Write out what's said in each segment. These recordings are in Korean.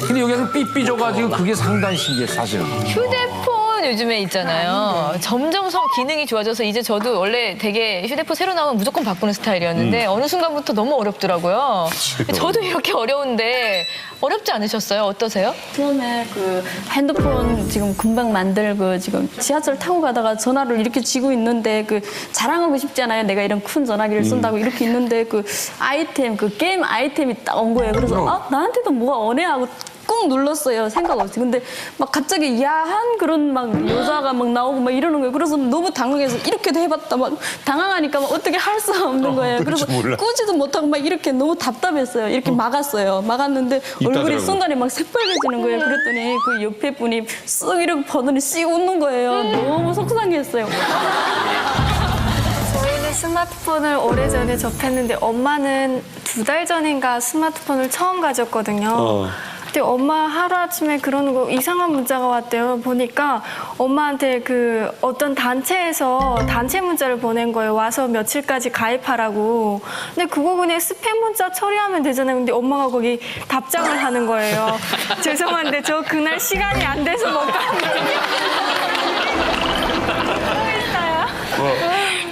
근데 여기서 삐삐 져가지고 그게 상당히 신기해 사실은. 휴대폰 요즘에 있잖아요. 점점 성 기능이 좋아져서 이제 저도 원래 되게 휴대폰 새로 나오면 무조건 바꾸는 스타일이었는데 어느 순간부터 너무 어렵더라고요. 저도 이렇게 어려운데 어렵지 않으셨어요? 어떠세요? 처음에 그 핸드폰 지금 금방 만들고 지금 지하철 타고 가다가 전화를 이렇게 쥐고 있는데 그 자랑하고 싶잖아요. 내가 이런 큰 전화기를 쓴다고 이렇게 있는데 그 아이템 그 게임 아이템이 딱 온 거예요. 그래서 아 나한테도 뭐가 오네 하고 꾹 눌렀어요. 생각 없이. 근데 막 갑자기 야한 그런 막 여자가 막 나오고 막 이러는 거예요. 그래서 너무 당황해서 이렇게도 해봤다 막 당황하니까 막 어떻게 할 수 없는 거예요. 그래서 꾸지도 못하고 막 이렇게 너무 답답했어요. 이렇게 막았어요. 막았는데 얼굴이 순간에 막 새빨개지는 거예요. 그랬더니 그 옆에 분이 쓱 이렇게 보더니 씩 웃는 거예요. 너무 속상했어요. 저희는 스마트폰을 오래전에 접했는데 엄마는 두 달 전인가 스마트폰을 처음 가졌거든요. 근데 엄마 하루아침에 그러는 거 이상한 문자가 왔대요. 보니까 엄마한테 그 어떤 단체에서 단체 문자를 보낸 거예요. 와서 며칠까지 가입하라고. 근데 그거 그냥 스팸 문자 처리하면 되잖아요. 근데 엄마가 거기 답장을 하는 거예요. 죄송한데 저 그날 시간이 안 돼서 못 갔는데.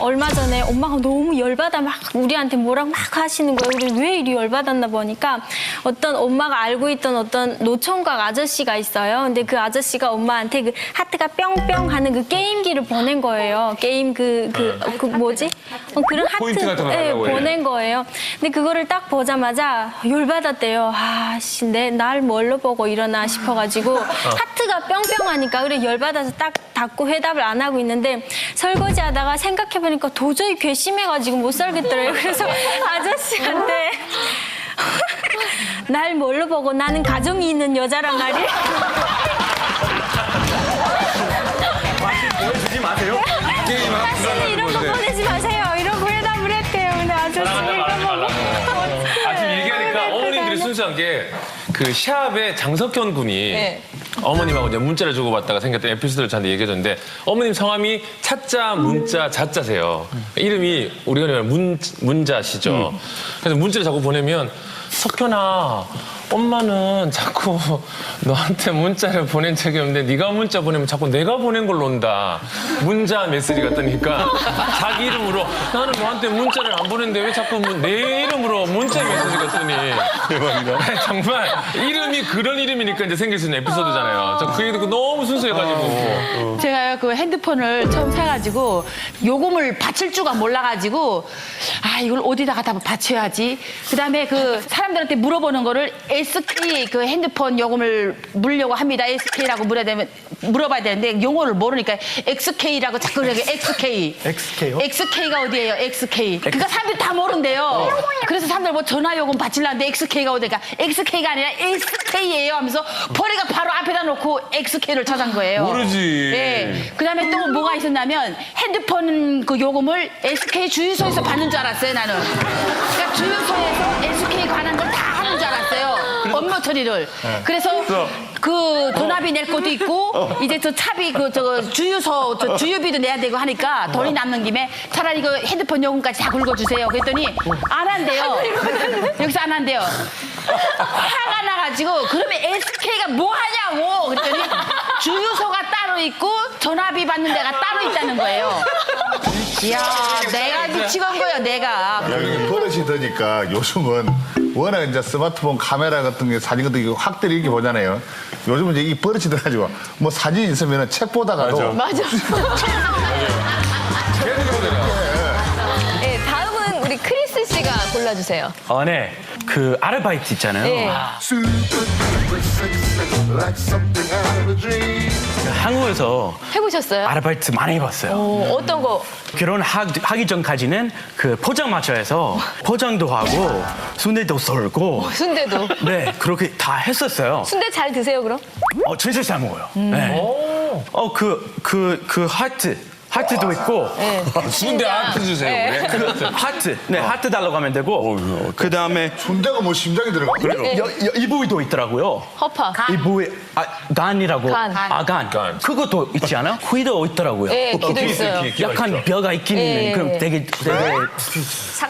얼마 전에 엄마가 너무 열받아 막 우리한테 뭐라고 막 하시는 거예요. 우리 왜 이리 열받았나 보니까 어떤 엄마가 알고 있던 어떤 노총각 아저씨가 있어요. 근데 그 아저씨가 엄마한테 그 하트가 뿅뿅 하는 그 게임기를 보낸 거예요. 게임 그, 그, 그 뭐지? 어, 그런 하트 예. 보낸 거예요. 근데 그거를 딱 보자마자 열받았대요. 아, 씨, 내, 날 뭘로 보고 일어나 싶어가지고 하트가 뿅뿅 하니까 그래 열받아서 딱 닫고 회답을 안 하고 있는데 설거지 하다가 생각해보니까 도저히 괘씸해가지고 못 살겠더래요. 그래서 아저씨한테 날 뭘로 보고 나는 가정이 있는 여자란 말이에요. 보여주지 마세요. 게임 다시는 이런 거 보내지 마세요. 이러고 회답을 했대요. 근데 아저씨 이거 보고 아침 얘기하니까 어머님들이 순수한 게 그 시합에 장석현 군이 네. 어머님하고 이제 문자를 주고받다가 생겼던 에피소드를 저한테 얘기해줬는데 어머님 성함이 차자, 문자, 자자세요. 이름이 우리가 말하면 문, 문자시죠. 그래서 문자를 자꾸 보내면 석현아 엄마는 자꾸 너한테 문자를 보낸 적이 없는데 네가 문자 보내면 자꾸 내가 보낸 걸로 온다. 문자 메시지가 뜨니까 자기 이름으로 나는 너한테 문자를 안 보냈는데 왜 자꾸 문- 내 이름으로 문자 메시지가 뜨니. 대박이다. 정말 이름이 그런 이름이니까 이제 생길 수 있는 에피소드잖아요. 저 그 얘기 듣고 너무 순수해가지고. 제가 그 핸드폰을 처음 사가지고 요금을 바칠 줄가 몰라가지고 아 이걸 어디다가 다 바쳐야지 그다음에 그 사람들한테 물어보는 거를 SK 그 핸드폰 요금을 물려고 합니다. SK라고 물어야 되면 물어봐야 되는데 용어를 모르니까 XK라고 자꾸 그러게. XK XK요? XK가 어디예요? XK 그러니까 사람들이 다 모른대요. 그래서 사람들 뭐 전화 요금 바치려는데 XK가 어디니까 XK가 아니라 SK예요 하면서 버리가 바로 앞에다 놓고 XK를 찾은 거예요. 모르지. 네. 그다음에 또 뭐가 있었냐면 핸드폰 그 요금을 SK 주유소에서 받는 줄 알았어요 나는. 그러니까 주유소에서 SK 관한 걸 다 하는 줄 알았어요. 업무 처리를. 그래서 그 도납이 낼 것도 있고 이제 저 차비 그저 주유소 저 주유비도 내야 되고 하니까 돈이 남는 김에 차라리 그 핸드폰 요금까지 다 긁어주세요. 그랬더니 안 한대요. 여기서 안 한대요. 화가 나가지고 그러면 SK가 뭐 하냐고 그랬더니 주유소가 따로 있고 전화비 받는 데가 따로 있다는 거예요. 이야 내가 미치건 거예요 내가. 여기 버릇이 되니까 요즘은 워낙 이제 스마트폰 카메라 같은 게 사진 같은 게 확대를 이렇게 보잖아요. 요즘은 이제 이 버릇이 돼가지고 뭐 사진 있으면 책 보다가도 맞아. 네, 골라주세요. 아, 네. 그 아르바이트 있잖아요. 네. 그 한국에서 해보셨어요? 아르바이트 많이 해봤어요. 어, 어떤 거? 결혼하기 전까지는 그 포장마차에서 포장도 하고 순대도 썰고 순대도. 네 그렇게 다 했었어요. 순대 잘 드세요, 그럼? 어 진짜 잘 먹어요. 네. 어 그 그 그 하트 하트도 있고 네. 순대 아트 주세요. 네. 그래. 그 하트 네 하트 달라고 하면 되고 그 다음에 순대가 뭐 심장이 들어가? 이 부위도 있더라고요. 허파. 이 부위 아 간이라고 간. 아간 간. 그것도 있지 않아? 귀도 있더라고요. 네, 귀도 귀, 있어요. 약간 있죠. 뼈가 있긴 예. 있는 그럼 되게 되게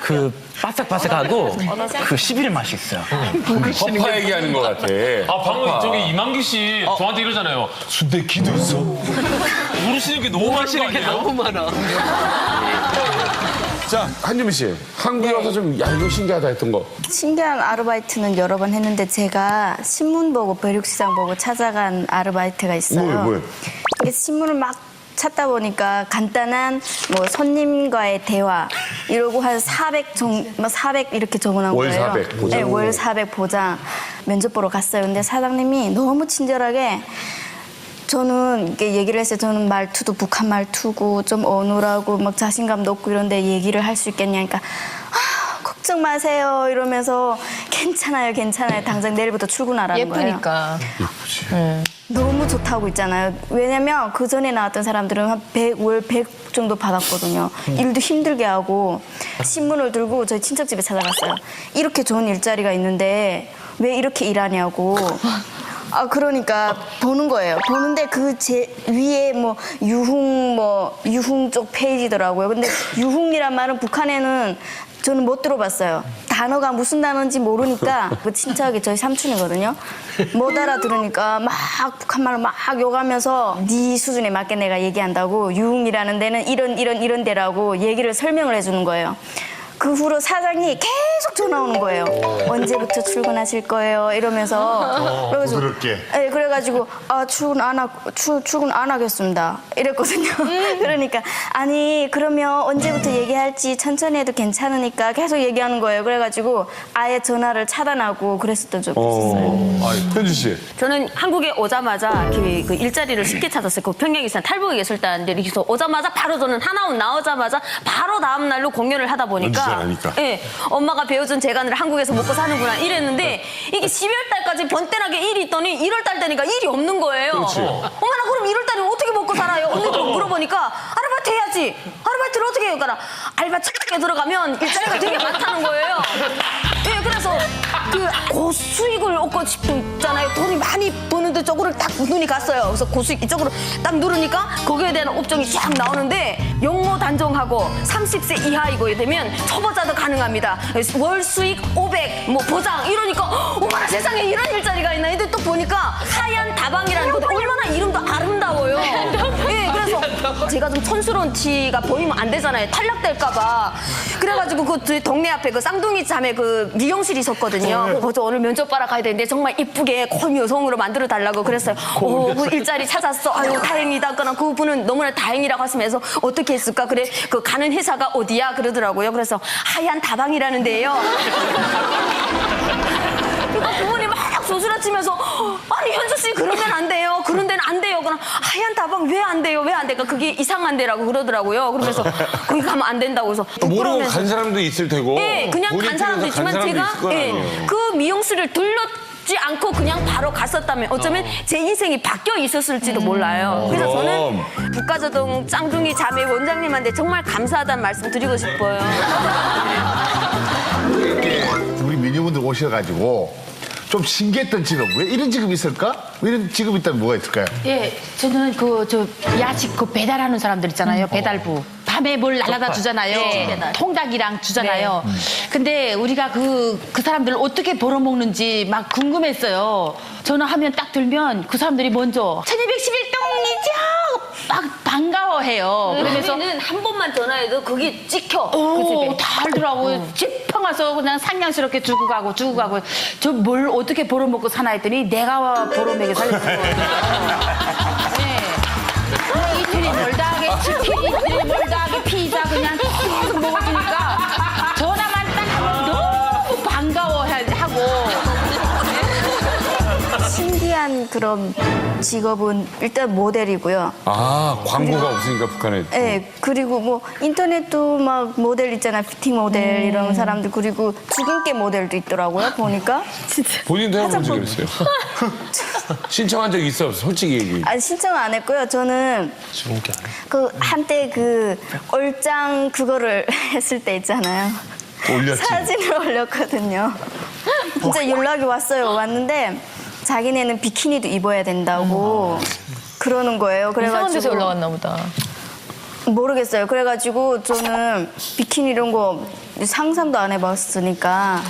그 바삭바삭하고 그 11일 맛이 있어요. 허파 얘기하는 것 같아. 아 방금 저기 이만기 씨 저한테 이러잖아요. 순대 기도 있어. 모르시는 게 너무 많은 거 아니에요? 자, 한주미 씨. 한국에 와서 좀, 야, 이거 신기하다 했던 거. 신기한 아르바이트는 여러 번 했는데 제가 신문 보고 벼룩시장 보고 찾아간 아르바이트가 있어요. 뭐예요, 뭐예요? 이게 신문을 막 찾다 보니까 간단한 뭐 손님과의 대화 이러고 한 400, 정, 뭐400 이렇게 적어놓은 월 거예요. 400 보장. 네, 월 400 보장 면접 보러 갔어요. 근데 사장님이 너무 친절하게 저는 이렇게 얘기를 했어요. 저는 말투도 북한 말투고 좀 어눌하고 막 자신감도 없고 이런데 얘기를 할 수 있겠냐니까 아, 걱정 마세요 이러면서 괜찮아요, 괜찮아요. 당장 내일부터 출근하라는 거예요. 예쁘니까. 너무 좋다고 있잖아요. 왜냐면 그 전에 나왔던 사람들은 한 100, 월 100 정도 받았거든요. 일도 힘들게 하고 신문을 들고 저희 친척 집에 찾아갔어요. 이렇게 좋은 일자리가 있는데 왜 이렇게 일하냐고. 아 그러니까 보는 거예요. 보는데 그 제 위에 뭐 유흥 뭐 유흥 쪽 페이지더라고요. 근데 유흥이란 말은 북한에는 저는 못 들어봤어요. 단어가 무슨 단어인지 모르니까 그 친척이 저희 삼촌이거든요. 못 알아들으니까 막 북한말로 막 욕하면서 네 수준에 맞게 내가 얘기한다고 유흥이라는 데는 이런 이런 이런 데라고 얘기를 설명을 해주는 거예요. 그 후로 사장이 계속 전화 오는 거예요. 언제부터 출근하실 거예요? 이러면서. 그래가지고, 부드럽게. 네, 그래가지고 아 출근 안 하, 출, 출근 안 하겠습니다. 이랬거든요. 그러니까 아니 그러면 언제부터 얘기할지 천천히 해도 괜찮으니까 계속 얘기하는 거예요. 그래가지고 아예 전화를 차단하고 그랬었던 적이 있었어요. 아, 현주 씨. 저는 한국에 오자마자 그, 그 일자리를 쉽게 찾았어요. 그 평양에서 탈북에 예술단인데 여기서 오자마자 바로 저는 하나원 나오자마자 바로 다음 날로 공연을 하다 보니까 연주자라니까. 예, 엄마가 배워준 재간을 한국에서 먹고 사는구나 이랬는데 이게 12월 달까지 번때나게 일이 있더니 1월 달 되니까 일이 없는 거예요. 그렇지. 어머나 그럼 1월 달에 어떻게 먹고 살아요? 언니들 물어보니까 아르바이트 해야지. 아르바이트를 어떻게 해요? 그러니까 알바 착하게 들어가면 일자리가 되게 많다는 거예요. 예, 그래서 그 고수익을 얻고 싶잖아요. 돈이 많이 버는데 쪽으로 딱 눈이 갔어요. 그래서 고수익 이쪽으로 딱 누르니까 거기에 대한 업종이 쫙 나오는데 단종하고 30세 이하이고 되면 초보자도 가능합니다. 월 수익 500, 뭐 보장 이러니까 어머나 세상에 이런 일자리가 있나 근데 또 보니까 하얀 다방이라는 건데 얼마나 이름도 아름다워요. 예, 그래서 제가 좀 촌스러운 티가 보이면 안 되잖아요. 탈락될까봐. 그래가지고 그 동네 앞에 그 쌍둥이 자매 그 미용실이 있었거든요. 그래서 오늘 면접 봐라 가야 되는데 정말 이쁘게 고여성으로 만들어 달라고 그랬어요. 오, 그 일자리 찾았어. 아유, 다행이다. 그러나 그분은 너무나 다행이라고 하시면서 어떻게 했을까? 그래, 그 가는 회사가 어디야? 그러더라고요. 그래서 하얀 다방이라는 데예요. 그러니까 그분이 막 소스라치면서 아니 현주 씨 그러면 안 돼요. 그런 데는 안 돼요. 그럼 하얀 다방 왜 안 돼요? 왜 안 돼? 그러니까 그게 이상한 데라고 그러더라고요. 그러면서 거기 가면 안 된다고 해서 모르고 간 사람도 있을 테고. 예, 그냥 간 사람도 쪽에서 간 있지만 사람도 제가 예. 그 미용실을 들 렀지 않고 그냥 바로 갔었다면 어쩌면 제 인생이 바뀌어 있었을지도 몰라요. 그래서 저는 북가저동 짱둥이 자매 원장님한테 정말 감사하다는 말씀 드리고 싶어요. 이렇게 우리 미니분들 오셔가지고 좀 신기했던 직업 왜 이런 직업이 있을까? 왜 이런 직업이 있다면 뭐가 있을까요? 예, 저는 그 저 야식 그 배달하는 사람들 있잖아요. 배달부. 밤에 뭘 날라다 주잖아요. 통닭이랑 주잖아요. 근데 우리가 그, 그 사람들을 어떻게 벌어먹는지 막 궁금했어요. 전화하면 딱 들면 그 사람들이 먼저 1211동이죠! 막 반가워해요. 번만 전화해도 그게 찍혀. 그 오, 집에. 다 알더라고요. 지팡 와서 그냥 상냥스럽게 주고 가고 주고 가고 저 뭘 어떻게 벌어먹고 사나 했더니 내가 벌어먹여 살렸어. 네. 그냥 이틀이 멀다 하게 치킨, 이틀이 멀다 그런 직업은 일단 모델이고요. 아, 광고가 없으니까 북한에. 네, 그리고 뭐 인터넷도 막 모델 있잖아요. 피팅 모델 이런 사람들 그리고 주근깨 모델도 있더라고요. 보니까 본인도 해본 적이 있어요? 신청한 적이 있어, 솔직히 얘기. 아 신청 안 했고요. 저는 그 한때 그 얼짱 그거를 했을 때 있잖아요. 올렸지. 사진을 올렸거든요. 진짜 연락이 왔어요. 왔는데 자기네는 비키니도 입어야 된다고 그러는 거예요. 이상한 데서 그래가지고 올라왔나 보다. 모르겠어요. 그래가지고 저는 비키니 이런 거 상상도 안 해봤으니까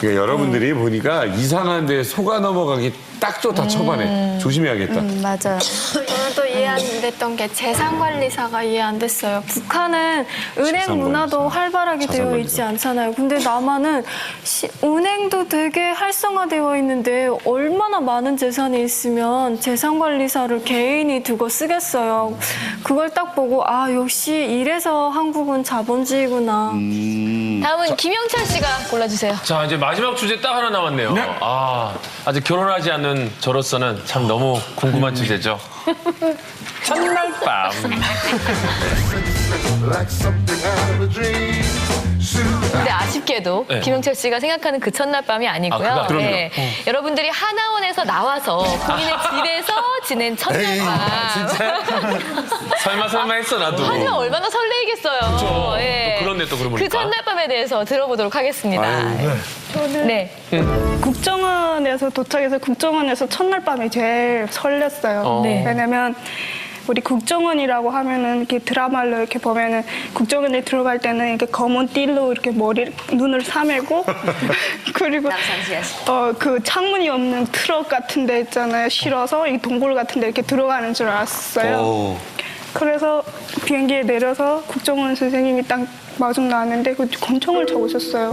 그러니까 여러분들이 보니까 이상한 데 속아 넘어가기 딱 좋다 초반에 조심해야겠다. 음, 맞아요. 저는 또 이해 안 됐던 게 재산관리사가 이해 안 됐어요. 북한은 은행. 문화도 활발하게 되어. 있지 않잖아요. 근데 남한은 시- 은행도 되게 활성화되어 있는데 얼마나 많은 재산이 있으면 재산관리사를 개인이 두고 쓰겠어요. 그걸 딱 보고 아 역시 이래서 한국은 자본주의구나. 다음은 김영철 씨가 골라주세요. 자 이제 마지막 주제 딱 하나 남았네요. 아 아직 결혼하지 않는 저로서는 참 너무 궁금한 주제죠. 첫날 밤. 근데 아쉽게도 네. 김영철 씨가 생각하는 그 첫날 밤이 아니고요. 아, 그럼요. 네. 여러분들이 하나원에서 나와서 본인의 집에서 지낸 첫날 밤. 설마 설마 했어 나도. 하지만 얼마나 설레이겠어요. 그쵸. 예. 또 그렇네, 또 그러고 그 보니까. 첫날 밤에 대해서 들어보도록 하겠습니다. 저는 네. 국정원에서 도착해서 국정원에서 첫날 밤이 제일 설렜어요. 어. 네. 왜냐면 우리 국정원이라고 하면은 이렇게 드라마로 이렇게 보면은 국정원에 들어갈 때는 이렇게 검은 띠로 이렇게 머리 눈을 사매고 그리고 어 그 창문이 없는 트럭 같은 데 있잖아요. 실어서 이 동굴 같은 데 이렇게 들어가는 줄 알았어요. 그래서 비행기에 내려서 국정원 선생님이 딱 마중 나왔는데 그 권총을 차고 있었어요.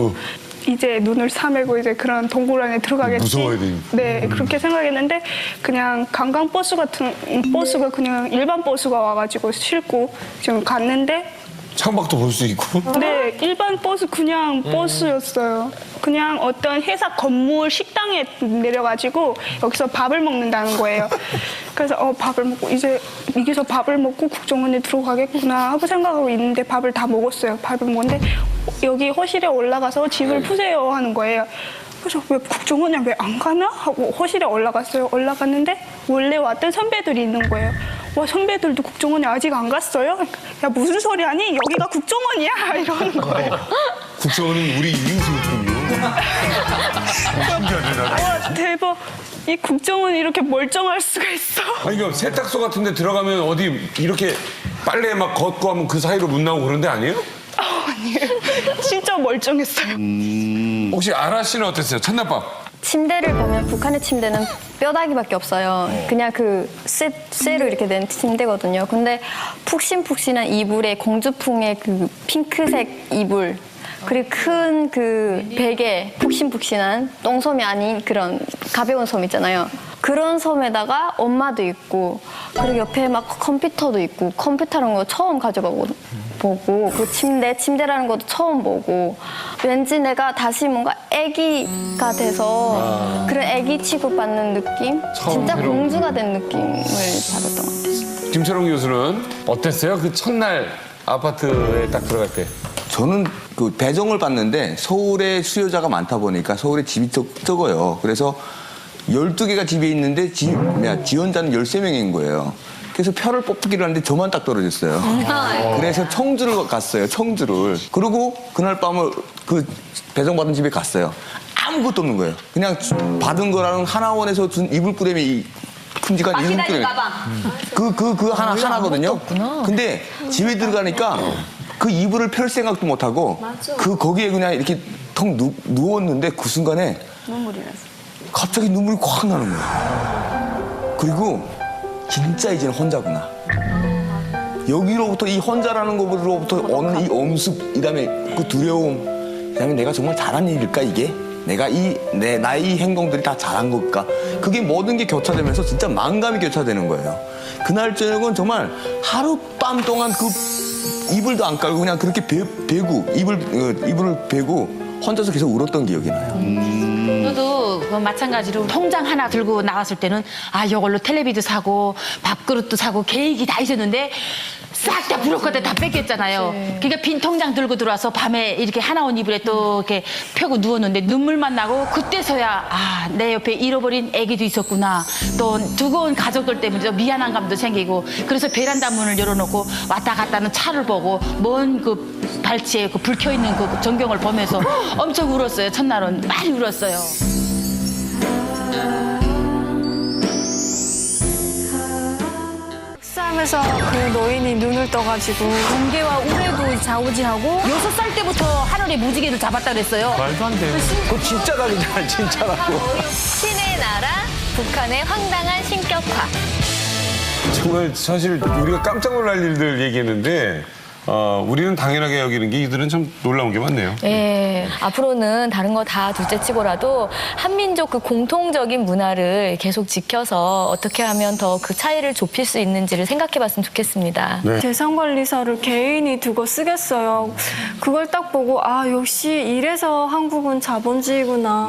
이제 눈을 사매고 이제 그런 동굴 안에 들어가겠지. 무서워야 되니까. 네, 그렇게 생각했는데 그냥 관광 버스 같은 버스가 그냥 일반 버스가 와가지고 싣고 지금 갔는데 창밖도 볼 수 있고. 네, 일반 버스 그냥 버스였어요. 그냥 어떤 회사 건물 식당에 내려가지고 여기서 밥을 먹는다는 거예요. 그래서 어 밥을 먹고 이제 여기서 밥을 먹고 국정원에 들어가겠구나 하고 생각하고 있는데 밥을 다 먹었어요. 밥을 먹는데 여기 허실에 올라가서 집을 푸세요 하는 거예요. 그래서 왜 국정원에 왜 안 가나 하고 허실에 올라갔어요. 올라갔는데 원래 왔던 선배들이 있는 거예요. 와 선배들도 국정원에 아직 안 갔어요? 그러니까, 야 무슨 소리 하니? 여기가 국정원이야 이러는 거예요. 국정원은 우리 이웃이군요. 와 대박. 이 국정원이 이렇게 멀쩡할 수가 있어. 아니 그 세탁소 같은 데 들어가면 어디 이렇게 빨래 막 걷고 하면 그 사이로 문 나오고 그런 데 아니에요? 아니에요. 진짜 멀쩡했어요. 혹시 아라 씨는 어땠어요? 첫날 밤. 침대를 보면 북한의 침대는 뼈다귀밖에 없어요. 그냥 그 쇠, 쇠로 이렇게 된 침대거든요. 근데 푹신푹신한 이불에 공주풍의 그 핑크색 이불 그리고 큰 그 베개 푹신푹신한 똥솜이 아닌 그런 가벼운 솜 있잖아요. 그런 섬에다가 엄마도 있고 그리고 옆에 막 컴퓨터도 있고 컴퓨터라는 거 처음 가져가고 보고 그 침대 침대라는 것도 처음 보고 왠지 내가 다시 뭔가 아기가 돼서 그런 아기 취급받는 느낌 진짜 새로운 공주가 된 느낌을 받았던 것 같아요. 김철웅 교수는 어땠어요? 그 첫날 아파트에 딱 들어갈 때. 저는 그 배정을 받는데 서울에 수요자가 많다 보니까 서울에 집이 적, 적어요. 그래서 12개가 집에 있는데 지, 뭐야, 지원자는 13명인 거예요. 그래서 표를 뽑기로 하는데 저만 딱 떨어졌어요. 그래서 청주를 갔어요. 청주를. 그리고 그날 밤을 그 배정받은 집에 갔어요. 아무것도 없는 거예요. 그냥 주- 받은 거랑 하나원에서 준 이불 꾸레미 이 큼직한 이불 꾸레미. 그, 그, 그 하나, 하나거든요. 근데 집에 들어가니까 그 이불을 펼 생각도 못 하고 그 거기에 그냥 이렇게 턱 누, 누웠는데 그 순간에 갑자기 눈물이 콱 나는 거예요. 그리고 진짜 이제는 혼자구나. 여기로부터 이 혼자라는 것으로부터 오는 이 엄습, 이 다음에 그 두려움, 그 다음에 내가 정말 잘한 일일까, 이게? 내가 이, 내, 나의 행동들이 다 잘한 걸까? 그게 모든 게 교차되면서 진짜 망감이 교차되는 거예요. 그날 저녁은 정말 하룻밤 동안 그 이불도 안 깔고 그냥 그렇게 배, 배고, 이불, 어, 이불을 배고 혼자서 계속 울었던 기억이 나요. 저도 그 마찬가지로 통장 하나 들고 나왔을 때는 아 이걸로 텔레비도 사고 밥그릇도 사고 계획이 다 있었는데 싹다 부럽거든 다 뺏겼잖아요. 그러니까 빈 통장 들고 들어와서 밤에 이렇게 하나온 이불에 또 이렇게 펴고 누웠는데 눈물만 나고 그때서야 아 내 옆에 잃어버린 아기도 있었구나. 또 두고 온 가족들 때문에 좀 미안한 감도 생기고 그래서 베란다 문을 열어놓고 왔다 갔다는 차를 보고 먼 그 발치에 그 불 켜 있는 그 전경을 보면서 엄청 울었어요. 첫날은 많이 울었어요. 싸움을 그래서 그 노인이 눈을 떠가지고 공개와 우레도 좌우지하고 여섯 살 때부터 하늘에 무지개를 잡았다 그랬어요. 말도 안 돼. 그거 진짜 달이잖아, 진짜라고. 신의 나라 북한의 황당한 신격화. 정말 사실 우리가 깜짝 놀랄 일들 얘기했는데 어, 우리는 당연하게 여기는 게 이들은 참 놀라운 게 많네요. 예, 앞으로는 다른 거 다 둘째치고라도 한민족 그 공통적인 문화를 계속 지켜서 어떻게 하면 더 그 차이를 좁힐 수 있는지를 생각해봤으면 좋겠습니다. 네. 재산관리사를 개인이 두고 쓰겠어요. 그걸 딱 보고 아 역시 이래서 한국은 자본주의구나.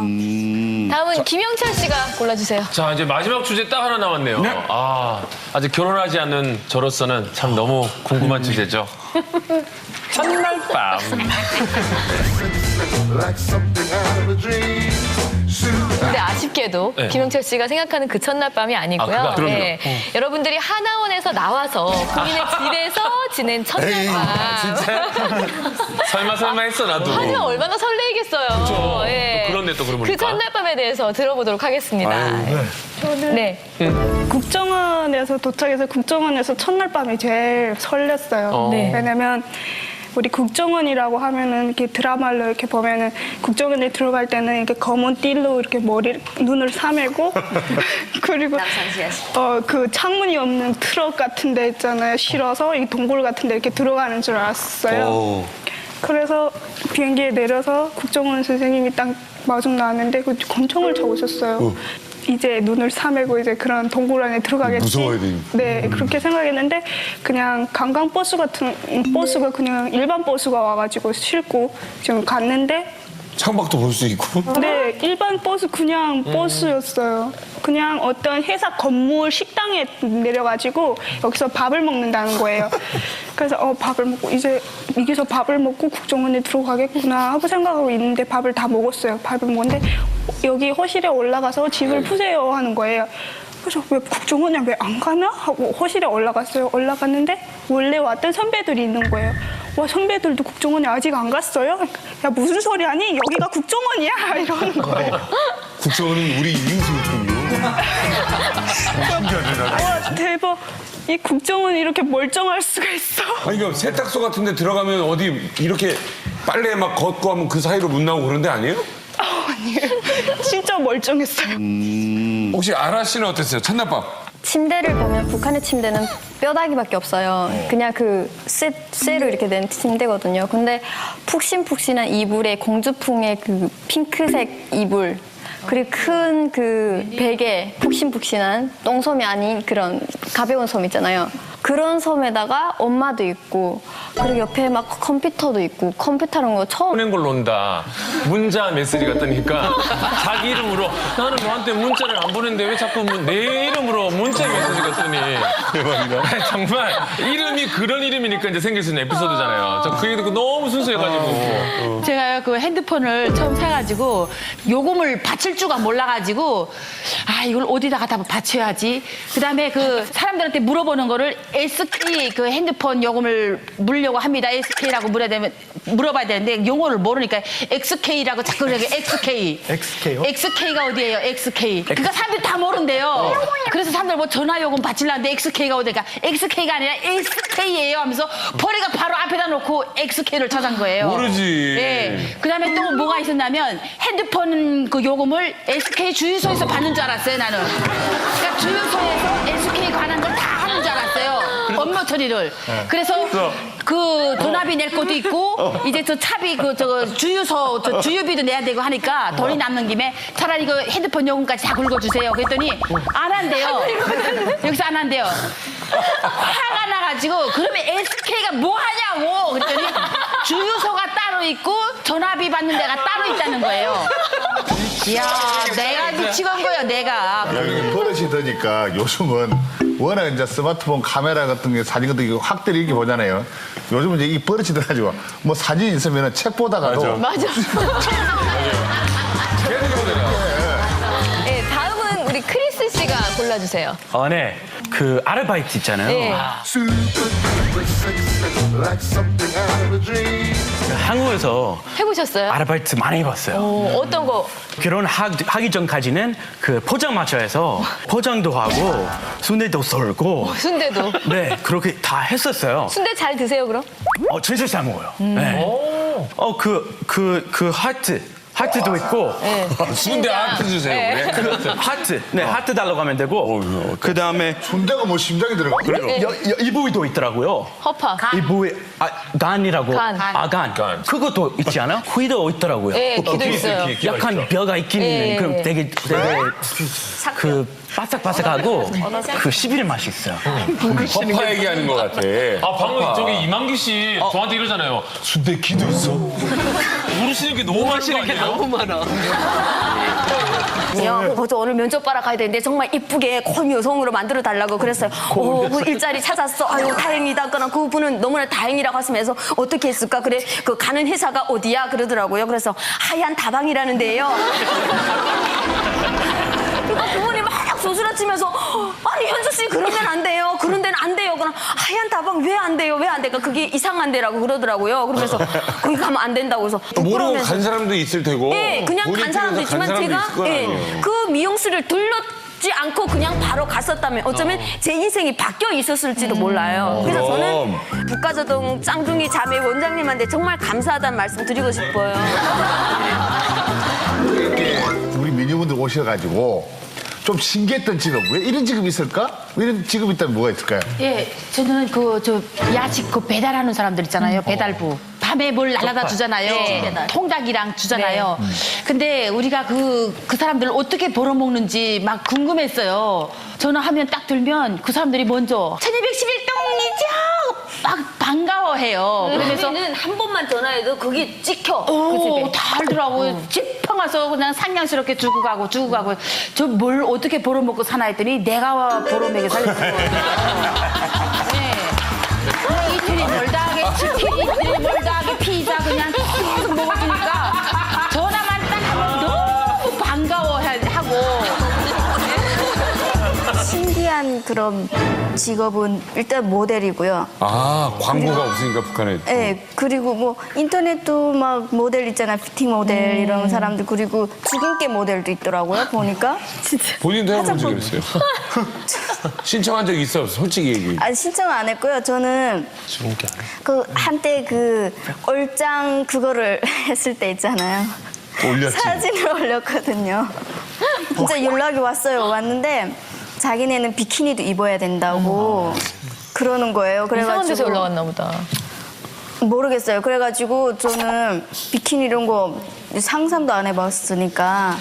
다음은 김영철 씨가 골라주세요. 자, 이제 마지막 주제 딱 하나 남았네요. 아, 아직 결혼하지 않는 저로서는 참 너무 궁금한 주제죠. i don't 첫날 밤. 근데 아쉽게도 네. 김영철 씨가 생각하는 그 첫날 밤이 아니고요. 아, 그럼요. 예, 여러분들이 하나원에서 나와서 본인의 집에서 지낸 첫날 밤. 설마 설마 했어, 나도. 하지만 얼마나 설레이겠어요. 그쵸. 예. 또 그렇네, 또 그러고 그 보니까. 첫날 밤에 대해서 들어보도록 하겠습니다. 저는 네. 국정원에서 도착해서 국정원에서 첫날 밤이 제일 설렜어요. 어. 네. 왜냐면 우리 국정원이라고 하면은 이렇게 드라마를 이렇게 보면은 국정원에 들어갈 때는 이렇게 검은 띠로 이렇게 머리 눈을 사매고 그리고 어 그 창문이 없는 트럭 같은 데 있잖아요. 실어서 이 동굴 같은 데 이렇게 들어가는 줄 알았어요. 그래서 비행기에 내려서 국정원 선생님이 딱 마중 나왔는데 그 권총을 차고 있었어요. 이제 눈을 사매고 이제 그런 동굴 안에 들어가겠지. 무서워야 되니. 네, 그렇게 생각했는데 그냥 관광 버스 같은 버스가 그냥 일반 버스가 와가지고 싣고 지금 갔는데 창밖도 볼 수 있고. 네, 일반 버스 그냥 버스였어요. 그냥 어떤 회사 건물 식당에 내려가지고 여기서 밥을 먹는다는 거예요. 그래서 어 밥을 먹고 이제 여기서 밥을 먹고 국정원에 들어가겠구나 하고 생각하고 있는데 밥을 다 먹었어요. 밥을 먹는데 여기 허실에 올라가서 집을 푸세요 하는 거예요. 그래서 왜 국정원에 왜 안 가나 하고 허실에 올라갔어요. 올라갔는데 원래 왔던 선배들이 있는 거예요. 와 선배들도 국정원에 아직 안 갔어요? 야 무슨 소리 하니? 여기가 국정원이야 이러는 거예요. 국정원은 우리 이웃이군요. 와 대박. 이 국정원이 이렇게 멀쩡할 수가 있어. 아니, 그 세탁소 같은 데 들어가면 어디 이렇게 빨래 막 걷고 하면 그 사이로 문 나오고 그런 데 아니에요? 아니에요. 진짜 멀쩡했어요. 혹시 아라 씨는 어땠어요? 첫날 밤. 침대를 보면 북한의 침대는 뼈다귀밖에 없어요. 그냥 그 쇠, 쇠로 이렇게 된 침대거든요. 근데 푹신푹신한 이불에 공주풍의 그 핑크색 이불 그리고 큰 그 베개 푹신푹신한 똥솜이 아닌 그런 가벼운 섬 있잖아요. 그런 섬에다가 엄마도 있고 그리고 옆에 막 컴퓨터도 있고 컴퓨터라는 거 처음 보낸 걸로 온다. 문자 메시지가 뜨니까 자기 이름으로 나는 너한테 문자를 안 보냈는데 왜 자꾸 문- 내 이름으로 문자 메시지가 뜨니. 대박이다. 정말 이름이 그런 이름이니까 이제 생길 수 있는 에피소드잖아요. 저 그 얘기 듣고 너무 순수해가지고. 제가요 그 핸드폰을 처음 사가지고 요금을 바칠 줄가 몰라가지고 아 이걸 어디다가 다 바쳐야지 그 다음에 그 사람들한테 물어보는 거를 SK 그 핸드폰 요금을 물려고 합니다. SK라고 물어야 되면 물어봐야 되는데 용어를 모르니까 XK라고 자꾸 그러게. XK XK요? XK가 어디예요? XK 그러니까 사람들이 다 모른대요. 그래서 사람들 뭐 전화 요금 바치려는데 XK가 어디니까 XK가 아니라 SK예요 하면서 버리가 바로 앞에다 놓고 XK를 찾은 거예요. 모르지. 네. 그다음에 또 뭐가 있었냐면 핸드폰 그 요금을 SK 주유소에서 받는 줄 알았어요 나는. 그러니까 주유소에서 SK 관한 걸 처리를. 그래서 그 도납이 낼 것도 있고 이제 저 차비 그저 주유소 저 주유비도 내야 되고 하니까 돈이 남는 김에 차라리 그 핸드폰 요금까지 다 긁어주세요. 그랬더니 안 한대요. 여기서 안 한대요. 화가 나가지고 그러면 SK가 뭐 하냐고 그랬더니 주유소가 따로 있고 전화비 받는 데가 따로 있다는 거예요. 이야 내가 미치건 거예요 내가. 여기 버릇이 되니까 요즘은 워낙 이제 스마트폰 카메라 같은 게 사진 같은 게 확대를 이렇게 보잖아요. 요즘은 이제 이 버릇이 돼가지고 뭐 사진 있으면 책 보다가도 맞아. 네, 다음은 우리 크리스 씨가 골라주세요. 아, 네. 그 아르바이트 있잖아요. 네. 아, Super, super sexy, like something out of a dream. 한국에서 해보셨어요? 아르바이트 많이 해봤어요. 어, 어떤 거? 결혼하기 전까지는 그 포장마차에서 포장도 하고 순대도 썰고 순대도. 네 그렇게 다 했었어요. 순대 잘 드세요, 그럼? 어 진짜 잘 먹어요. 네. 어그 그 그 하트 하트도 있고 네. 순대 아트 주세요. 네. 그래. 그 하트 네 하트 달라고 하면 되고 그 다음에 순대가 뭐 심장이 들어가? 네. 이 부위도 있더라고요. 허파. 이 부위 아 간이라고 간. 아간 간. 그것도 있지 않아? 귀도 있더라고요. 네, 귀도 있어요. 귀, 귀가 약간 있죠. 뼈가 있긴 예, 있는 그럼 예. 되게 되게 그 바삭바삭하고 그 씹이는 맛이 있어요. 허파 얘기하는 것 같아. 아 방금 허파. 저기 이만기 씨 저한테 이러잖아요. 순대 기도 있어. 모르시는 게 너무 많은 거 아니에요? 너무 많아. 요 벌써 오늘 면접 봐라 가야 되는데 정말 이쁘게 콘 여성으로 만들어 달라고 그랬어요. 오, 그 일자리 찾았어. 아유 다행이다. 그러나 그분은 너무나 다행이라고 하시면서 어떻게 했을까? 그래 그 가는 회사가 어디야? 그러더라고요. 그래서 하얀 다방이라는 데예요. 막 소스라치면서 아니 현주 씨 그러면 안 돼요. 그런 데는 안 돼요. 그럼 하얀 다방 왜 안 돼요? 왜 안 돼? 그러니까 그게 이상한 데라고 그러더라고요. 그러면서 거기 가면 안 된다고 해서 모르고 부끄러우면서 간 사람도 있을 테고. 예, 그냥 본인 간 사람도 간 있지만 사람도 제가 있을 거 예, 아니에요. 그 미용실을 들렀지 않고 그냥 바로 갔었다면 어쩌면 제 인생이 바뀌어 있었을지도 몰라요. 그래서 저는 북가저동 짱둥이 자매 원장님한테 정말 감사하다는 말씀 드리고 싶어요. 이렇게 우리 미니분들 오셔가지고 좀 신기했던 직업 왜 이런 직업이 있을까? 왜 이런 직업이 있다면 뭐가 있을까요? 예, 저는 그 저 야식 그 배달하는 사람들 있잖아요. 배달부. 밤에 뭘 날라다 주잖아요. 네. 통닭이랑 주잖아요. 근데 우리가 그, 그 사람들을 어떻게 벌어먹는지 막 궁금했어요. 전화하면 딱 들면 그 사람들이 먼저 1211동이죠! 막 반가워해요. 그러면서 그래서는 한 번만 전화해도 그게 찍혀. 그 오. 다 알더라고요. 지팡 와서 그냥 상냥스럽게 주고 가고 주고 가고 저 뭘 어떻게 벌어먹고 사나 했더니 내가 벌어먹여 살렸어. 네. 이틀이 멀다 하게 치킨, 이틀이 멀다 신기한 그런 직업은 일단 모델이고요. 아 광고가 없으니까 북한에. 네, 그리고 뭐 인터넷도 막 모델 있잖아, 피팅 모델 음. 이런 사람들 그리고 주근깨 모델도 있더라고요. 보니까 본인도 해본지 그랬어요. 신청한 적 있어? 솔직히 얘기. 아 신청 안 했고요. 저는 그 한때 그 얼짱 그거를 했을 때 있잖아요. 올렸지. 사진을 올렸거든요. 진짜 연락이 왔어요. 왔는데 자기네는 비키니도 입어야 된다고 그러는 거예요. 이상한 데서 그래가지고 올라왔나 보다. 모르겠어요. 그래가지고 저는 비키니 이런 거 상상도 안 해봤으니까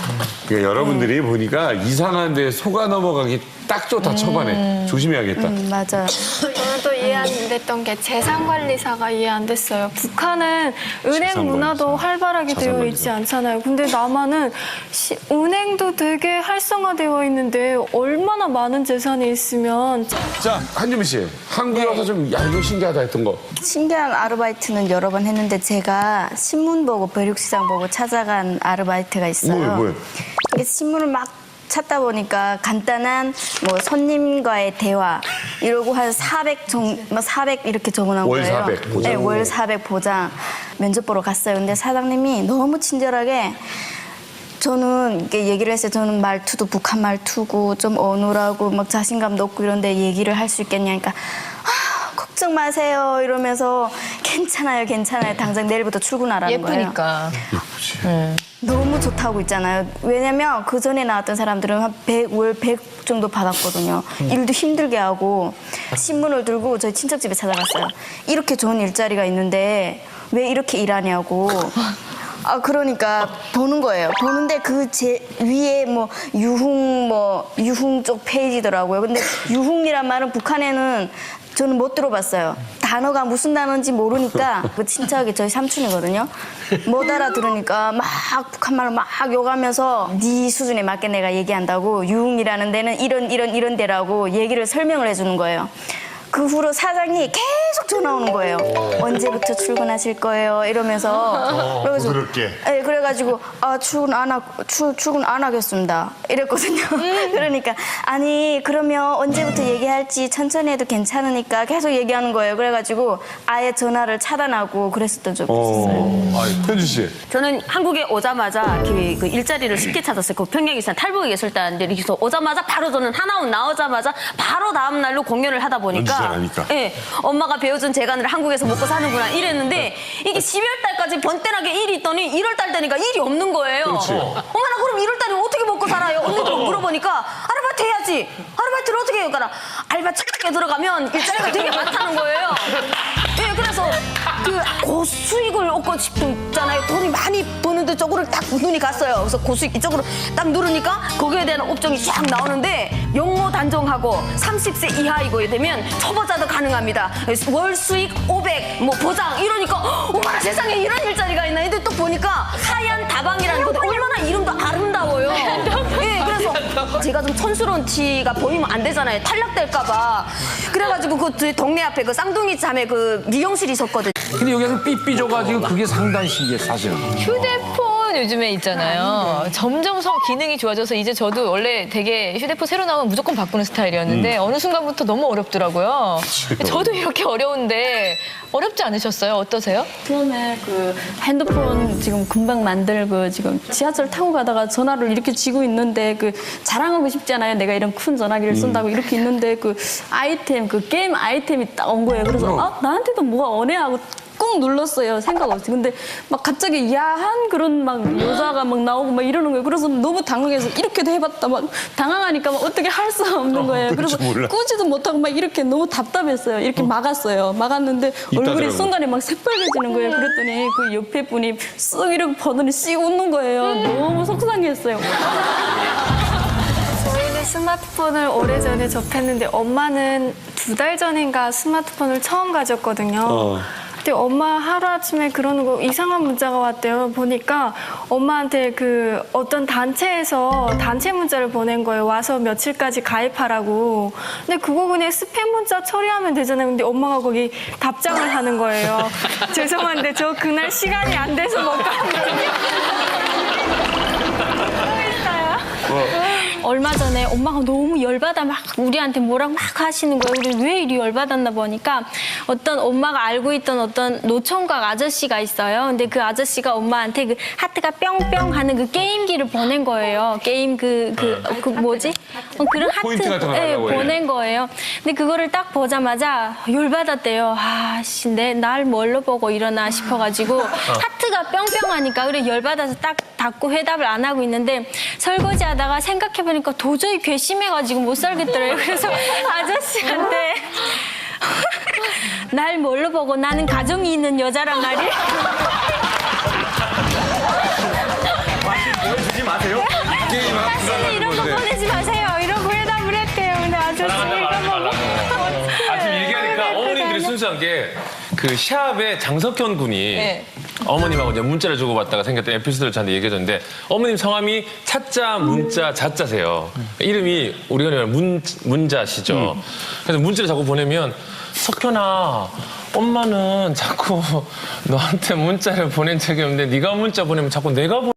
그러니까 여러분들이 보니까 이상한 데 속아 넘어가기 딱 좋다 초반에 조심해야겠다. 음, 맞아요. 저는 또 이해 안 됐던 게 재산관리사가 이해 안 됐어요. 북한은 은행 재산관리사. 문화도 활발하게 되어. 있지 않잖아요. 근데 남한은 시- 은행도 되게 활성화되어 있는데 얼마나 많은 재산이 있으면 자 한주미 씨 한국에 와서 좀 야 이거 신기하다 했던 거. 신기한 아르바이트는 여러 번 했는데 제가 신문 보고 벼룩시장 보고 찾아간 아르바이트가 있어요. 뭐예요, 뭐예요? 이게 신문을 막 찾다 보니까 간단한 뭐 손님과의 대화 이러고 한 400 정, 뭐 400 이렇게 적어놓은 월 거예요. 400 보장. 네, 월 400 보장 면접 보러 갔어요. 근데 사장님이 너무 친절하게 저는 이렇게 얘기를 했어요. 저는 말투도 북한 말투고 좀 어눌하고 막 자신감도 없고 이런데 얘기를 할 수 있겠냐니까 아, 걱정 마세요 이러면서 괜찮아요, 괜찮아요. 당장 내일부터 출근하라는 거예요. 예쁘니까. 너무 좋다고 있잖아요. 왜냐면 그 전에 나왔던 사람들은 한 100, 월 100 정도 받았거든요. 일도 힘들게 하고 신문을 들고 저희 친척 집에 찾아갔어요. 이렇게 좋은 일자리가 있는데 왜 이렇게 일하냐고. 아 그러니까 보는 거예요. 보는데 그 제 위에 뭐 유흥 뭐 유흥 쪽 페이지더라고요. 근데 유흥이란 말은 북한에는 저는 못 들어봤어요. 단어가 무슨 단어인지 모르니까 그 친척이 저희 삼촌이거든요. 못 알아들으니까 막 북한말로 막 욕하면서 네 수준에 맞게 내가 얘기한다고 유흥이라는 데는 이런 이런 이런 데라고 얘기를 설명을 해주는 거예요. 그 후로 사장이 계속 전화 오는 거예요. 언제부터 출근하실 거예요? 이러면서. 그래가지고, 부드럽게. 네, 그래가지고 아 출근 안 하, 출, 출근 안 하겠습니다. 이랬거든요. 그러니까 아니 그러면 언제부터 얘기할지 천천히 해도 괜찮으니까 계속 얘기하는 거예요. 그래가지고 아예 전화를 차단하고 그랬었던 적이 있었어요. 현주 씨. 저는 한국에 오자마자 그, 그 일자리를 쉽게 찾았어요. 그 평양에서 탈북에 있을 때인데 여기서 오자마자 바로 저는 하나원 나오자마자 바로 다음 날로 공연을 하다 보니까 잘하니까. 예, 엄마가 배워준 재간을 한국에서 먹고 사는구나 이랬는데 이게 12월 달까지 번때나게 일이 있더니 1월 달 되니까 일이 없는 거예요. 그렇지. 어머나 그럼 1월 달에 어떻게 먹고 살아요? 언니들 물어보니까 아르바이트 해야지. 아르바이트를 어떻게 해요? 그러니까 알바 착하게 들어가면 일자리가 되게 많다는 거예요. 예, 그래서 그 고수익을 얻고 싶잖아요. 돈이 많이 버는데 쪽으로 딱 눈이 갔어요. 그래서 고수익 이쪽으로 딱 누르니까 거기에 대한 업종이 쫙 나오는데 용모 단종하고 30세 이하이고 되면 초보자도 가능합니다. 월 수익 500, 뭐 보장 이러니까 어머나 세상에 이런 일자리가 있나 근데 또 보니까 하얀 다방이라는 건데 얼마나 이름도 아름다워요. 예, 그래서 제가 좀 촌스러운 티가 보이면 안 되잖아요. 탈락될까봐. 그래가지고 그 동네 앞에 그 쌍둥이 자매 그 미용실이 있었거든요. 근데 여기서 삐삐져가지고 그게 상당히 신기해 사실은. 휴대폰 요즘에 있잖아요. 점점 성 기능이 좋아져서 이제 저도 원래 되게 휴대폰 새로 나오면 무조건 바꾸는 스타일이었는데 어느 순간부터 너무 어렵더라고요. 저도 이렇게 어려운데 어렵지 않으셨어요? 어떠세요? 처음에 그 핸드폰 지금 금방 만들고 지금 지하철 타고 가다가 전화를 이렇게 쥐고 있는데 그 자랑하고 싶잖아요. 내가 이런 큰 전화기를 쓴다고 이렇게 있는데 그 아이템 그 게임 아이템이 딱 온 거예요. 그래서 아 나한테도 뭐가 오네 하고 꾹 눌렀어요. 생각 없이. 근데 막 갑자기 야한 그런 막 여자가 막 나오고 막 이러는 거예요. 그래서 너무 당황해서 이렇게도 해봤다. 막 당황하니까 막 어떻게 할 수 없는 거예요. 그래서. 꾸지도 못하고 막 이렇게 너무 답답했어요. 이렇게 막았어요. 막았는데 얼굴이. 순간에 막 새빨개지는 거예요. 그랬더니 그 옆에 분이 쓱 이렇게 보더니 씩 웃는 거예요. 너무 속상했어요. 저희는 스마트폰을 오래전에 접했는데 엄마는 두 달 전인가 스마트폰을 처음 가졌거든요. 근데 엄마 하루아침에 그러는 거 이상한 문자가 왔대요. 보니까 엄마한테 그 어떤 단체에서 단체 문자를 보낸 거예요. 와서 며칠까지 가입하라고. 근데 그거 그냥 스팸 문자 처리하면 되잖아요. 근데 엄마가 거기 답장을 하는 거예요. 죄송한데 저 그날 시간이 안 돼서 못 갔는데. 얼마 전에 엄마가 너무 열받아 막 우리한테 뭐라고 막 하시는 거예요. 우리 왜 이리 열받았나 보니까 어떤 엄마가 알고 있던 어떤 노총각 아저씨가 있어요. 근데 그 아저씨가 엄마한테 그 하트가 뿅뿅 하는 그 게임기를 보낸 거예요. 게임 그, 그, 그 뭐지? 어, 그런 하트 예. 보낸 거예요. 근데 그거를 딱 보자마자 열받았대요. 아, 씨, 내, 날 뭘로 보고 이러나 싶어가지고 하트가 뿅뿅 하니까 그래 열받아서 딱 닫고 회답을 안 하고 있는데 설거지 하다가 생각해보니 까 도저히 괘씸해가지고 못 살겠더래요. 그래서 아저씨한테 날 뭘로 보고 나는 가정이 있는 여자란 말이에요. 보여주지 마세요. 게임 이런 거 보내지 마세요. 이러고 회답을 했대요. 근데 아저씨 이거 보고 아침 얘기하니까 어머님들이 순수한 게 그 샵에 장석현 군이 네. 어머님하고 이제 문자를 주고받다가 생겼던 에피소드를 저한테 얘기해줬는데 어머님 성함이 차자, 문자, 자자세요. 이름이 우리가 말하면 문, 문자시죠. 그래서 문자를 자꾸 보내면 석현아 엄마는 자꾸 너한테 문자를 보낸 적이 없는데 네가 문자 보내면 자꾸 내가 보